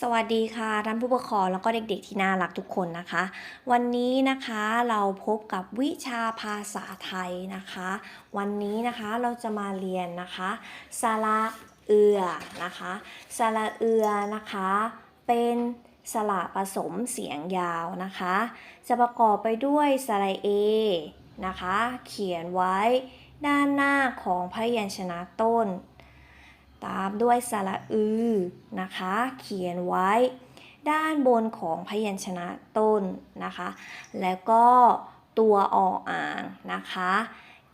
สวัสดีค่ะท่านผู้ปกครองแล้วก็เด็กๆที่น่ารักทุกคนนะคะ วันนี้นะคะเราพบกับวิชาภาษาไทยนะคะ วันนี้นะคะเราจะมาเรียนนะคะสระเอือนะคะสระเอือนะคะ เป็นสระผสมเสียงยาวนะคะ จะประกอบไปด้วยสระเอนะคะ เขียนไว้ด้านหน้าของพยัญชนะต้น ตามด้วยสระอือนะคะ เขียนไว้ ด้านบนของพยัญชนะต้นนะคะ แล้วก็ตัวออ่างนะคะ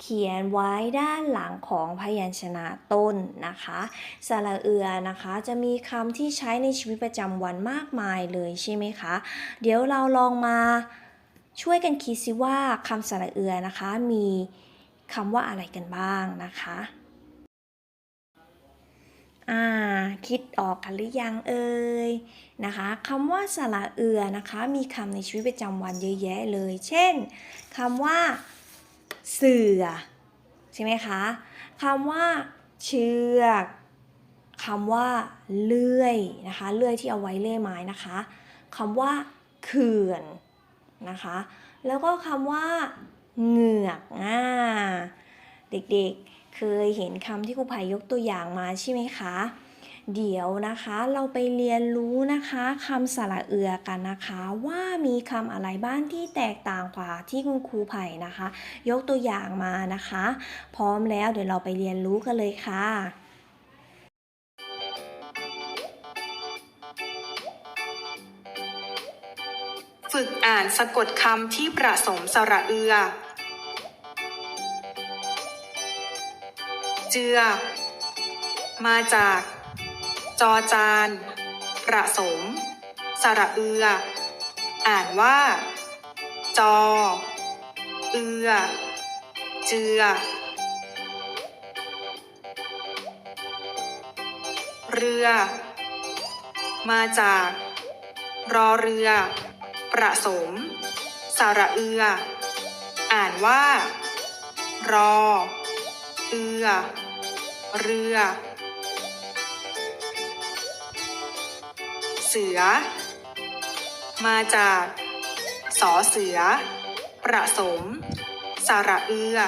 เขียนไว้ด้านหลังของพยัญชนะต้นนะคะสระเอือนะคะจะมีคำที่ใช้ในชีวิตประจำวันมากมายเลยใช่ไหมคะ เดี๋ยวเราลองมาช่วยกันคิดสิว่าคำสระเอือนะคะมีคำว่าอะไรกันบ้างนะคะ อ่าคิดออกกันหรือยังเอ่ยนะคะคำว่าสระเอือนะคะมีคำในชีวิตประจำวันเยอะแยะเลย เช่นคำว่า เสือใช่ไหมคะคำว่า เชือกคำว่าเลื่อยนะคะเลื่อยที่เอาไว้เลื่อยไม้นะคะคำว่าเขื่อนนะคะแล้วก็คำว่าเหงือกอ่าเด็กๆ เคยเห็นคำที่ครูไผ่ยกตัวอย่างมาใช่ไหมคะ เดี๋ยวนะคะเราไปเรียนรู้นะคะคำสระเอือกันนะคะ ว่ามีคำอะไรบ้างที่แตกต่างกว่าที่คุณครูไผ่นะคะ ยกตัวอย่างมานะคะ พร้อมแล้วเดี๋ยวเราไปเรียนรู้กันเลยค่ะฝึกอ่านสะกดคำที่ประสมสระเอือ เจือ มาจาก จอจาน ประสม สระเอือ อ่านว่า จอ เอือ เจือ เรือ มาจาก รอเรือ ประสม สระเอือ อ่านว่า รอ เอือ เรือ เสือ มาจากสอเสือ ประสม สระเอือ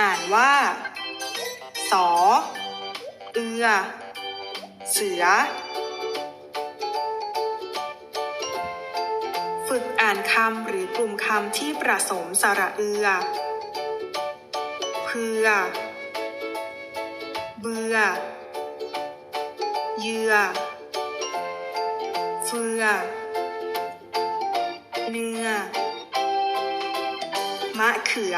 อ่านว่า สอ เอือ เสือ ฝึกอ่านคำหรือกลุ่มคำที่ประสมสระเอือ เพื่อ เบื่อ เยื่อ เฟือ เนื้อ มะเขือ